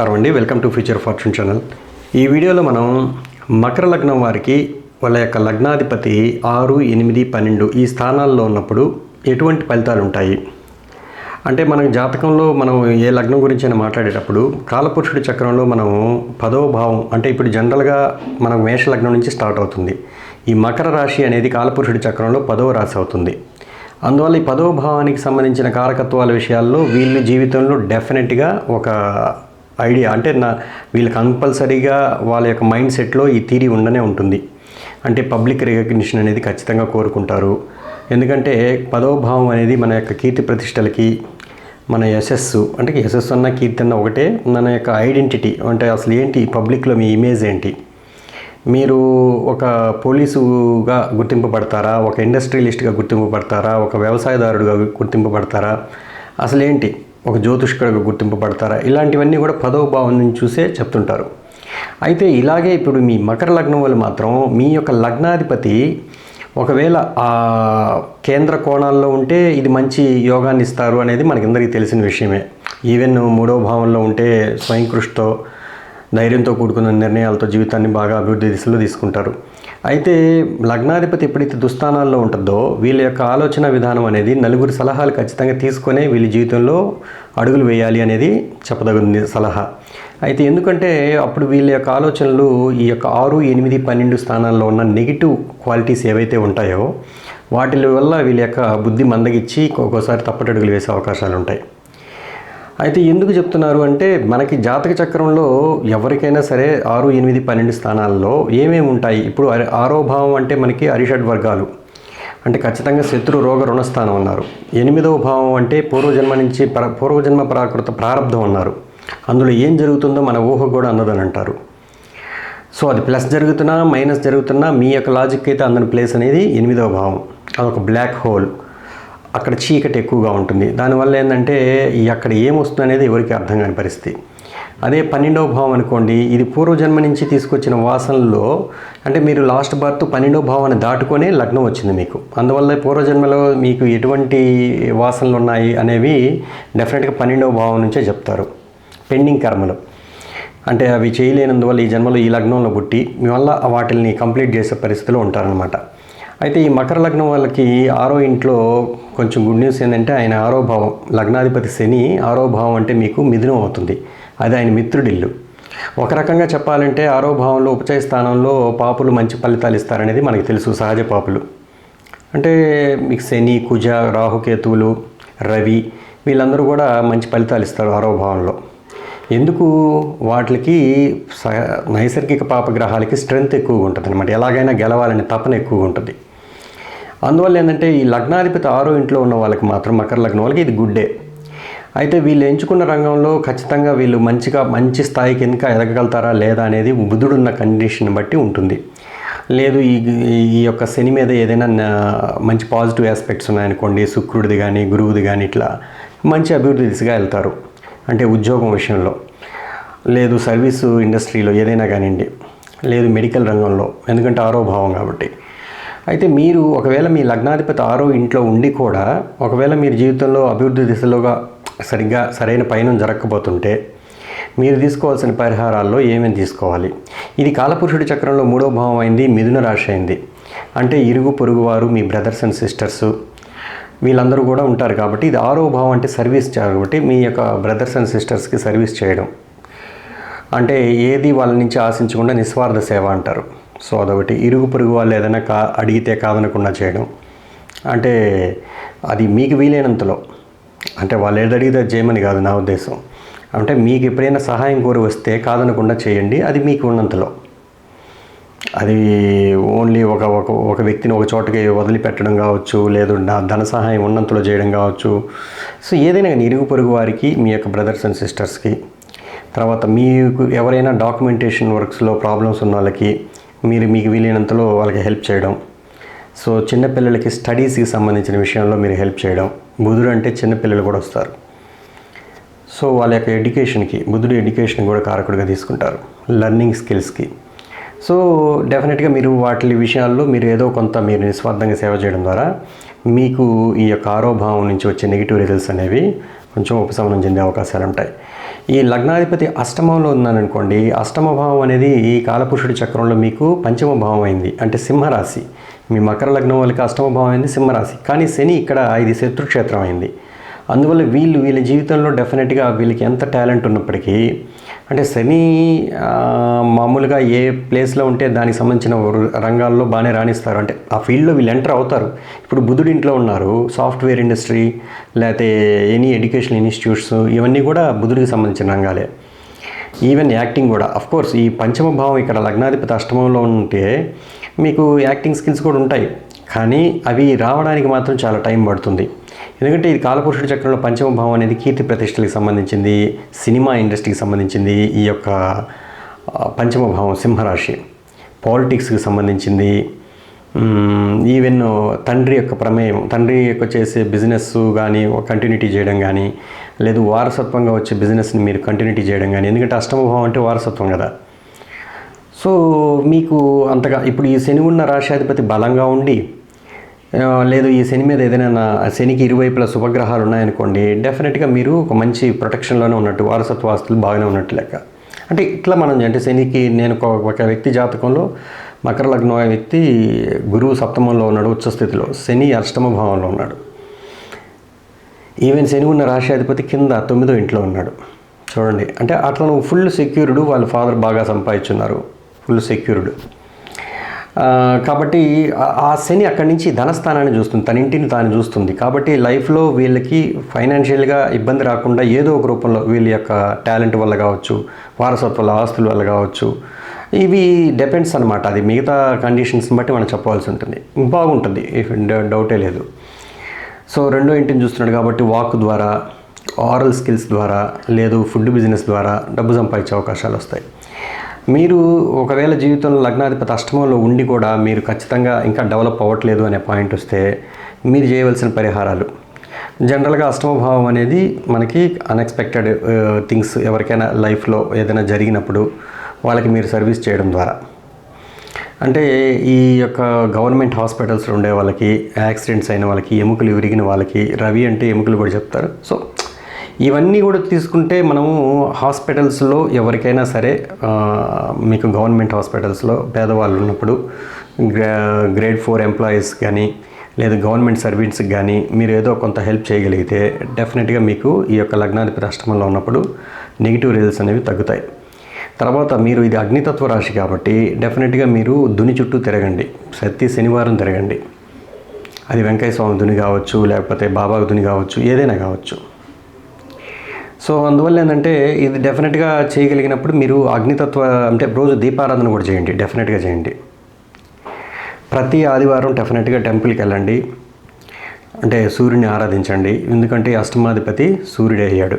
నమస్కారం అండి. Welcome to future fortune channel ఈ వీడియోలో మనం మకర లగ్నం వారికి వాళ్ళ యొక్క లగ్నాధిపతి ఆరు ఎనిమిది పన్నెండు ఈ స్థానాల్లో ఉన్నప్పుడు ఎటువంటి ఫలితాలు ఉంటాయి? అంటే మన జాతకంలో మనం ఏ లగ్నం గురించి అయినా మాట్లాడేటప్పుడు కాలపురుషుడి చక్రంలో మనం పదవ భావం అంటే ఇప్పుడు జనరల్గా మనం మేష లగ్నం నుంచి స్టార్ట్ అవుతుంది. ఈ మకర రాశి అనేది కాలపురుషుడి చక్రంలో పదవ రాశి అవుతుంది. అందువల్ల ఈ పదవ భావానికి సంబంధించిన కారకత్వాల విషయాల్లో వీళ్ళు జీవితంలో డెఫినెట్గా ఒక ఐడియా అంటే నా వీళ్ళు కంపల్సరీగా వాళ్ళ యొక్క మైండ్ సెట్లో ఈ థీరీ ఉండనే ఉంటుంది. అంటే పబ్లిక్ రికగ్నిషన్ అనేది ఖచ్చితంగా కోరుకుంటారు. ఎందుకంటే పదవ భావం అనేది మన యొక్క కీర్తి ప్రతిష్టలకి మన యశస్సు అంటే యశస్సు అన్న కీర్తి అన్న ఒకటే మన యొక్క ఐడెంటిటీ అంటే అసలు ఏంటి పబ్లిక్లో మీ ఇమేజ్ ఏంటి? మీరు ఒక పోలీసుగా గుర్తింపబడతారా? ఒక ఇండస్ట్రియలిస్ట్గా గుర్తింపబడతారా? ఒక వ్యవసాయదారుడుగా గుర్తింపబడతారా? అసలు ఏంటి? ఒక జ్యోతిష్కుడిగా గుర్తింపబడతారా? ఇలాంటివన్నీ కూడా పదవ భావం నుంచి చూసే చెప్తుంటారు. అయితే ఇలాగే ఇప్పుడు మీ మకర లగ్నం వాళ్ళు మాత్రం మీ యొక్క లగ్నాధిపతి ఒకవేళ ఆ కేంద్ర కోణాల్లో ఉంటే ఇది మంచి యోగాన్ని ఇస్తారు అనేది మనకందరికీ తెలిసిన విషయమే. ఈవెన్ మూడవ భావంలో ఉంటే స్వయం కృషితో ధైర్యంతో కూడుకున్న నిర్ణయాలతో జీవితాన్ని బాగా అభివృద్ధి దిశలో తీసుకుంటారు. అయితే లగ్నాధిపతి ఎప్పుడైతే దుస్థానాల్లో ఉంటుందో వీళ్ళ యొక్క ఆలోచన విధానం అనేది నలుగురు సలహాలు ఖచ్చితంగా తీసుకొనే వీళ్ళ జీవితంలో అడుగులు వేయాలి అనేది చెప్పదగింది సలహా. అయితే ఎందుకంటే అప్పుడు వీళ్ళ యొక్క ఆలోచనలు ఈ యొక్క ఆరు ఎనిమిది పన్నెండు స్థానాల్లో ఉన్న నెగిటివ్ క్వాలిటీస్ ఏవైతే ఉంటాయో వాటి వల్ల వీళ్ళ యొక్క బుద్ధి మందగిచ్చి ఒక్కోసారి తప్పటడుగులు వేసే అవకాశాలు ఉంటాయి. అయితే ఎందుకు చెప్తున్నారు అంటే మనకి జాతక చక్రంలో ఎవరికైనా సరే ఆరు ఎనిమిది పన్నెండు స్థానాల్లో ఏమేమి ఉంటాయి? ఇప్పుడు ఆరో భావం అంటే మనకి అరిషడ్ వర్గాలు. అంటే ఖచ్చితంగా శత్రు రోగ రుణస్థానం అన్నారు. ఎనిమిదవ భావం అంటే పూర్వజన్మ నుంచి ప్ర పూర్వజన్మ ప్రాకృత ప్రారంధం అన్నారు. అందులో ఏం జరుగుతుందో మన ఊహ కూడా అందదని అంటారు. సో అది ప్లస్ జరుగుతున్నా మైనస్ జరుగుతున్నా మీ యొక్క లాజిక్ అయితే అందని ప్లేస్ అనేది ఎనిమిదవ భావం. అదొక బ్లాక్ హోల్. అక్కడ చీకటి ఎక్కువగా ఉంటుంది. దానివల్ల ఏంటంటే అక్కడ ఏమొస్తుంది అనేది ఎవరికి అర్థం కాని పరిస్థితి. అదే పన్నెండవ భావం అనుకోండి ఇది పూర్వజన్మ నుంచి తీసుకొచ్చిన వాసనల్లో అంటే మీరు లాస్ట్ బర్త్ పన్నెండవ భావాన్ని దాటుకొనే లగ్నం వచ్చింది మీకు. అందువల్ల పూర్వజన్మలో మీకు ఎటువంటి వాసనలు ఉన్నాయి అనేవి డెఫినెట్గా పన్నెండవ భావం నుంచే చెప్తారు. పెండింగ్ కర్మలు. అంటే అవి చేయలేనందువల్ల ఈ జన్మలో ఈ లగ్నంలో పుట్టి మీ వల్ల వాటిని కంప్లీట్ చేసే పరిస్థితిలో ఉంటారనమాట అయితే ఈ మకర లగ్నం వాళ్ళకి ఆరో ఇంట్లో కొంచెం గుడ్ న్యూస్ ఏంటంటే ఆయన ఆరో భావం లగ్నాధిపతి శని ఆరో భావం అంటే మీకు మిథునం అవుతుంది. అది ఆయన మిత్రుడిల్లు. ఒక రకంగా చెప్పాలంటే ఆరో భావంలో ఉపచయ స్థానంలో పాపులు మంచి ఫలితాలు ఇస్తారనేది మనకి తెలుసు సహజ పాపులు. అంటే మీకు శని కుజ రాహుకేతువులు రవి వీళ్ళందరూ కూడా మంచి ఫలితాలు ఇస్తారు ఆరో భావంలో. ఎందుకు? వాటికి నైసర్గిక పాపగ్రహాలకి స్ట్రెంగ్త్ ఎక్కువగా ఉంటుంది అనమాట ఎలాగైనా గెలవాలనే తపన ఎక్కువగా ఉంటుంది. అందువల్ల ఏంటంటే ఈ లగ్నాధిపతి ఆరో ఇంట్లో ఉన్న వాళ్ళకి మాత్రం మకర లగ్నం వాళ్ళకి ఇది గుడ్ డే అయితే వీళ్ళు ఎంచుకున్న రంగంలో ఖచ్చితంగా వీళ్ళు మంచిగా మంచి స్థాయికి ఇంకా ఎదగగలుగుతారా లేదా అనేది బుధుడున్న కండిషన్ బట్టి ఉంటుంది. లేదు ఈ ఈ యొక్క శని మీద ఏదైనా మంచి పాజిటివ్ ఆస్పెక్ట్స్ ఉన్నాయనుకోండి శుక్రుడిది కానీ గురువుది కానీ ఇట్లా మంచి అభివృద్ధి దిశగా వెళ్తారు. అంటే ఉద్యోగం విషయంలో. లేదు సర్వీసు ఇండస్ట్రీలో ఏదైనా కానివ్వండి. లేదు మెడికల్ రంగంలో. ఎందుకంటే ఆరో భావం కాబట్టి. అయితే మీరు ఒకవేళ మీ లగ్నాధిపతి ఆరో ఇంట్లో ఉండి కూడా ఒకవేళ మీరు జీవితంలో అభివృద్ధి దిశలోగా సరిగ్గా సరైన పయనం జరగకపోతుంటే మీరు తీసుకోవాల్సిన పరిహారాల్లో ఏమేమి తీసుకోవాలి? ఇది కాలపురుషుడి చక్రంలో మూడో భావం అయింది మిథున రాశి అయింది. అంటే ఇరుగు పొరుగు వారు మీ బ్రదర్స్ అండ్ సిస్టర్స్ వీళ్ళందరూ కూడా ఉంటారు కాబట్టి ఇది ఆరో భావం అంటే సర్వీస్ కాబట్టి మీ యొక్క బ్రదర్స్ అండ్ సిస్టర్స్కి సర్వీస్ చేయడం. అంటే ఏది వాళ్ళ నుంచి ఆశించకుండా నిస్వార్థ సేవ అంటారు. సో అదొకటి. ఇరుగు పొరుగు వాళ్ళు ఏదైనా కా అడిగితే కాదనకుండా చేయడం. అంటే అది మీకు వీలైనంతలో. అంటే వాళ్ళు ఏది అడిగితే చేయమని కాదు నా ఉద్దేశం. అంటే మీకు ఎప్పుడైనా సహాయం కోరి వస్తే కాదనకుండా చేయండి అది మీకు ఉన్నంతలో. అది ఓన్లీ ఒక ఒక ఒక వ్యక్తిని ఒక చోటకి వదిలిపెట్టడం కావచ్చు లేదు నా ధన సహాయం ఉన్నంతలో చేయడం కావచ్చు. సో ఏదైనా కానీ ఇరుగు పొరుగు వారికి మీ యొక్క బ్రదర్స్ అండ్ సిస్టర్స్కి తర్వాత మీకు ఎవరైనా డాక్యుమెంటేషన్ వర్క్స్లో ప్రాబ్లమ్స్ ఉన్న వాళ్ళకి మీరు మీకు వీలైనంతలో వాళ్ళకి హెల్ప్ చేయడం. సో చిన్నపిల్లలకి స్టడీస్కి సంబంధించిన విషయంలో మీరు హెల్ప్ చేయడం. బుధుడు అంటే చిన్నపిల్లలు కూడా వస్తారు. సో వాళ్ళ యొక్క ఎడ్యుకేషన్కి బుద్ధుడు ఎడ్యుకేషన్ కూడా కారకుడిగా తీసుకుంటారు. లర్నింగ్ స్కిల్స్కి. సో డెఫినెట్గా మీరు వాటి విషయాల్లో మీరు ఏదో కొంత మీరు నిస్వార్థంగా సేవ చేయడం ద్వారా మీకు ఈ యొక్క ఆరోభావం నుంచి వచ్చే నెగిటివ్ రిజల్ట్స్ అనేవి కొంచెం ఉపశమనం చెందే అవకాశాలు ఉంటాయి. ఈ లగ్నాధిపతి అష్టమంలో ఉందనుకోండి అష్టమ భావం అనేది ఈ కాలపురుషుడి చక్రంలో మీకు పంచమ భావం అయింది అంటే సింహరాశి. మీ మకర లగ్నం వాళ్ళకి అష్టమ భావం అయింది సింహరాశి. కానీ శని ఇక్కడ ఇది శత్రుక్షేత్రం అయింది. అందువల్ల వీళ్ళు వీళ్ళ జీవితంలో డెఫినెట్గా వీళ్ళకి ఎంత టాలెంట్ ఉన్నప్పటికీ అంటే శని మామూలుగా ఏ ప్లేస్లో ఉంటే దానికి సంబంధించిన రంగాల్లో బాగానే రాణిస్తారు. అంటే ఆ ఫీల్డ్లో వీళ్ళు ఎంటర్ అవుతారు. ఇప్పుడు బుధుడి ఇంట్లో ఉన్నారు. సాఫ్ట్వేర్ ఇండస్ట్రీ లేకపోతే ఎనీ ఎడ్యుకేషన్ ఇన్స్టిట్యూట్స్ ఇవన్నీ కూడా బుధుడికి సంబంధించిన రంగాలే. ఈవెన్ యాక్టింగ్ కూడా. అఫ్ కోర్స్ ఈ పంచమ భావం ఇక్కడ లగ్నాధిపతి అష్టమంలో ఉంటే మీకు యాక్టింగ్ స్కిల్స్ కూడా ఉంటాయి. కానీ అవి రావడానికి మాత్రం చాలా టైం పడుతుంది. ఎందుకంటే ఇది కాలపురుషుడి చక్రంలో పంచమ భావం అనేది కీర్తి ప్రతిష్టలకు సంబంధించింది సినిమా ఇండస్ట్రీకి సంబంధించింది ఈ యొక్క పంచమభావం పంచమ భావం సింహరాశి. పాలిటిక్స్కి సంబంధించింది ఈవెన్ తండ్రి యొక్క ప్రమేయం తండ్రి యొక్క చేసే బిజినెస్ కానీ కంటిన్యూటీ చేయడం కానీ లేదు వారసత్వంగా వచ్చే బిజినెస్ని మీరు కంటిన్యూటీ చేయడం కానీ ఎందుకంటే అష్టమభావం అంటే వారసత్వం కదా. సో మీకు అంతగా ఇప్పుడు ఈ శని ఉన్న రాశాధిపతి బలంగా ఉండి లేదు ఈ శని మీద ఏదైనా శనికి ఇరువైపులా శుభగ్రహాలు ఉన్నాయనుకోండి డెఫినెట్గా మీరు ఒక మంచి ప్రొటెక్షన్లోనే ఉన్నట్టు వారసత్వ ఆస్తులు బాగానే ఉన్నట్టు లెక్క. అంటే ఇట్లా మనం అంటే శనికి నేను ఒక ఒక వ్యక్తి జాతకంలో మకర లగ్నం వ్యక్తి గురువు సప్తమంలో ఉన్నాడు ఉచ్చస్థితిలో శని అష్టమ భావంలో ఉన్నాడు. ఈవెన్ శని ఉన్న రాశ్యాధిపతి కింద తొమ్మిదో ఇంట్లో ఉన్నాడు. చూడండి. అంటే అట్లా నువ్వు ఫుల్ సెక్యూర్డ్ వాళ్ళ ఫాదర్ బాగా సంపాదించున్నారు. Full secured. కాబట్టి ఆ- శని అక్కడి నుంచి ధనస్థానాన్ని చూస్తుంది. తన ఇంటిని తాను చూస్తుంది. కాబట్టి లైఫ్లో వీళ్ళకి ఫైనాన్షియల్గా ఇబ్బంది రాకుండా ఏదో ఒక రూపంలో వీళ్ళ యొక్క టాలెంట్ వల్ల కావచ్చు వారసత్వాల ఆస్తుల వల్ల కావచ్చు ఇవి డిపెండ్స్ అనమాట అది మిగతా కండిషన్స్ని బట్టి మనం చెప్పాల్సి ఉంటుంది. బాగుంటుంది. ఇఫ్ డౌటే లేదు. సో రెండో ఇంటిని చూస్తున్నాడు కాబట్టి వాక్ ద్వారా ఆరల్ స్కిల్స్ ద్వారా లేదు ఫుడ్ బిజినెస్ ద్వారా డబ్బు సంపాదించే అవకాశాలు వస్తాయి. మీరు ఒకవేళ జీవితంలో లగ్నాధిపతి అష్టమంలో ఉండి కూడా మీరు ఖచ్చితంగా ఇంకా డెవలప్ అవ్వట్లేదు అనే పాయింట్ వస్తే మీరు చేయవలసిన పరిహారాలు. జనరల్గా అష్టమ భావం అనేది మనకి అన్ఎక్స్పెక్టెడ్ థింగ్స్ ఎవరికైనా లైఫ్లో ఏదైనా జరిగినప్పుడు వాళ్ళకి మీరు సర్వీస్ చేయడం ద్వారా. అంటే ఈ యొక్క గవర్నమెంట్ హాస్పిటల్స్లో ఉండే వాళ్ళకి యాక్సిడెంట్స్ అయిన వాళ్ళకి ఎముకలు విరిగిన వాళ్ళకి రవి అంటే ఎముకలు కూడా చెప్తారు. సో ఇవన్నీ కూడా తీసుకుంటే మనము హాస్పిటల్స్లో ఎవరికైనా సరే మీకు గవర్నమెంట్ హాస్పిటల్స్లో పేదవాళ్ళు ఉన్నప్పుడు గ్రేడ్ ఫోర్ ఎంప్లాయీస్ కానీ లేదా గవర్నమెంట్ సర్వీస్కి కానీ మీరు ఏదో కొంత హెల్ప్ చేయగలిగితే డెఫినెట్గా మీకు ఈ యొక్క లగ్నాధిపతి అష్టమంలో ఉన్నప్పుడు నెగిటివ్ రిజల్ట్స్ అనేవి తగ్గుతాయి. తర్వాత మీరు ఇది అగ్నితత్వ రాశి కాబట్టి డెఫినెట్గా మీరు దుని చుట్టూ తిరగండి. ప్రతి శనివారం తిరగండి. అది వెంకయ్య స్వామి దుని కావచ్చు లేకపోతే బాబా దుని కావచ్చు ఏదైనా కావచ్చు. సో అందువల్ల ఏంటంటే ఇది డెఫినెట్గా చేయగలిగినప్పుడు మీరు అగ్నితత్వ అంటే రోజు దీపారాధన కూడా చేయండి డెఫినెట్గా చేయండి. ప్రతి ఆదివారం డెఫినెట్గా టెంపుల్కి వెళ్ళండి. అంటే సూర్యుని ఆరాధించండి. ఎందుకంటే అష్టమాధిపతి సూర్యుడే అయ్యాడు.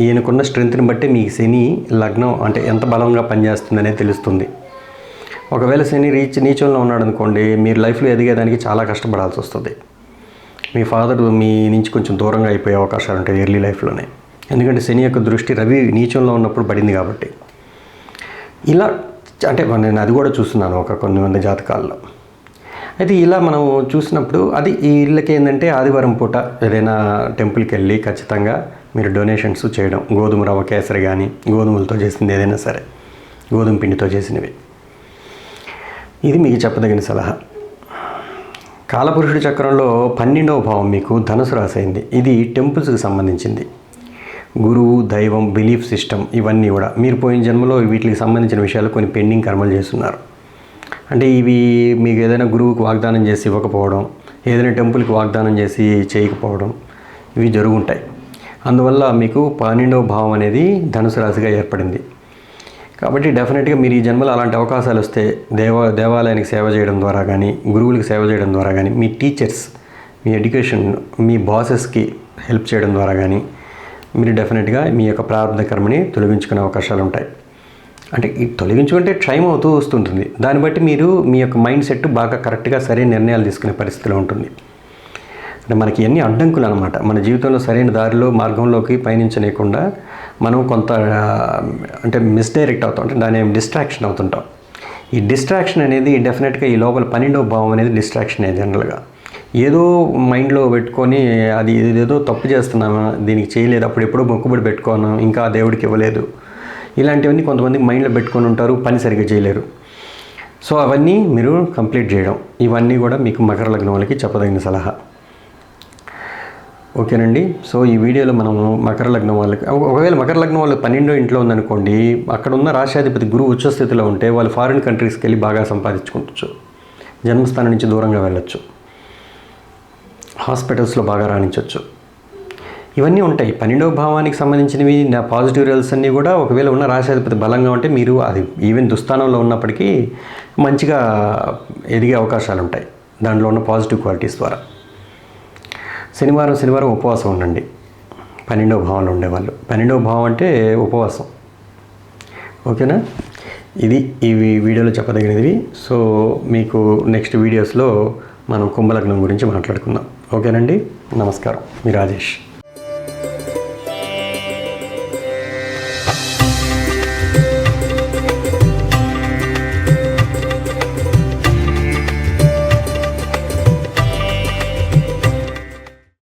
ఈయనకున్న స్ట్రెంత్ని బట్టి మీ శని లగ్నం అంటే ఎంత బలంగా పనిచేస్తుందనే తెలుస్తుంది. ఒకవేళ శని రీచ్ నీచంలో ఉన్నాడు అనుకోండి మీరు లైఫ్లో ఎదిగేదానికి చాలా కష్టపడాల్సి వస్తుంది. మీ ఫాదర్ మీ నుంచి కొంచెం దూరంగా అయిపోయే అవకాశాలు ఉంటాయి ఎర్లీ లైఫ్లోనే ఎందుకంటే శని యొక్క దృష్టి రవి నీచంలో ఉన్నప్పుడు పడింది కాబట్టి. ఇలా అంటే నేను అది కూడా చూస్తున్నాను ఒక కొన్ని మంది జాతకాల్లో. అయితే ఇలా మనం చూసినప్పుడు అది ఈ ఇళ్ళకి ఏంటంటే ఆదివారం పూట ఏదైనా టెంపుల్కి వెళ్ళి ఖచ్చితంగా మీరు డొనేషన్స్ చేయడం. గోధుమ రవ్వ కేసరి కానీ గోధుమలతో చేసింది ఏదైనా సరే. గోధుమ పిండితో చేసినవి. ఇది మీకు చెప్పదగిన సలహా. కాలపురుషుడి చక్రంలో పన్నెండవ భావం మీకు ధనుసు రాసైంది ఇది టెంపుల్స్కి సంబంధించింది. గురువు దైవం బిలీఫ్ సిస్టమ్ ఇవన్నీ కూడా. మీరు పోయిన జన్మలో వీటికి సంబంధించిన విషయాలు కొన్ని పెండింగ్ కర్మలు చేస్తున్నారు. అంటే ఇవి మీకు ఏదైనా గురువుకి వాగ్దానం చేసి ఇవ్వకపోవడం ఏదైనా టెంపుల్కి వాగ్దానం చేసి చేయకపోవడం ఇవి జరుగుంటాయి. అందువల్ల మీకు పన్నెండవ భావం అనేది ధనుసు రాశిగా ఏర్పడింది. కాబట్టి డెఫినెట్గా మీరు ఈ జన్మలో అలాంటి అవకాశాలు వస్తే దేవ దేవాలయానికి సేవ చేయడం ద్వారా కానీ గురువులకు సేవ చేయడం ద్వారా కానీ మీ టీచర్స్ మీ ఎడ్యుకేషన్ మీ బాసెస్కి హెల్ప్ చేయడం ద్వారా కానీ మీరు డెఫినెట్గా మీ యొక్క ప్రారంభ కర్మని తొలగించుకునే అవకాశాలు ఉంటాయి. అంటే ఈ తొలగించుకుంటే టైం అవుతూ వస్తుంటుంది. దాన్ని బట్టి మీరు మీ యొక్క మైండ్ సెట్ బాగా కరెక్ట్గా సరైన నిర్ణయాలు తీసుకునే పరిస్థితిలో ఉంటుంది. అంటే మనకి ఎన్ని అడ్డంకులు అనమాట మన జీవితంలో సరైన దారిలో మార్గంలోకి పయనించలేకుండా మనం కొంత అంటే మిస్డైరెక్ట్ అవుతాం. అంటే దాని డిస్ట్రాక్షన్ అవుతుంటాం. ఈ డిస్ట్రాక్షన్ అనేది డెఫినెట్గా ఈ లోపల పన్నెండవ భావం అనేది డిస్ట్రాక్షన్ జనరల్గా ఏదో మైండ్లో పెట్టుకొని అది ఏదో తప్పు చేస్తున్నాను దీనికి చేయలేదు అప్పుడు ఎప్పుడో మొక్కుబడి పెట్టుకోను ఇంకా దేవుడికి ఇవ్వలేదు. ఇలాంటివన్నీ కొంతమంది మైండ్లో పెట్టుకొని ఉంటారు పని సరిగ్గా చేయలేరు. సో అవన్నీ మీరు కంప్లీట్ చేయడం. ఇవన్నీ కూడా మీకు మకర లగ్నం వాళ్ళకి చెప్పదగిన సలహా. ఓకేనండి? సో ఈ వీడియోలో మనము మకర లగ్నం వాళ్ళకి ఒకవేళ మకర లగ్నం వాళ్ళు పన్నెండో ఇంట్లో ఉందనుకోండి అక్కడ ఉన్న రాష్ట్రాధిపతి గురువు ఉచ్చస్థితిలో ఉంటే వాళ్ళు ఫారిన్ కంట్రీస్కి వెళ్ళి బాగా సంపాదించుకోవచ్చు జన్మస్థానం నుంచి దూరంగా వెళ్ళొచ్చు. హాస్పిటల్స్లో బాగా రాణించవచ్చు ఇవన్నీ ఉంటాయి. పన్నెండవ భావానికి సంబంధించినవి నా పాజిటివ్ రిజల్ట్స్ అన్నీ కూడా ఒకవేళ ఉన్న రాశాధిపతి బలంగా ఉంటే మీరు అది ఈవెన్ దుస్థానంలో ఉన్నప్పటికీ మంచిగా ఎదిగే అవకాశాలు ఉంటాయి. దాంట్లో ఉన్న పాజిటివ్ క్వాలిటీస్ ద్వారా. శనివారం శనివారం ఉపవాసం ఉండండి. పన్నెండవ భావంలో ఉండేవాళ్ళు. పన్నెండవ భావం అంటే ఉపవాసం. ఓకేనా? ఇది ఈ వీడియోలో చెప్పదగినది. సో మీకు నెక్స్ట్ వీడియోస్లో మనం కుంభలగ్నం గురించి మాట్లాడుకుందాం. ఓకేనండి? నమస్కారం. మీ రాజేష్.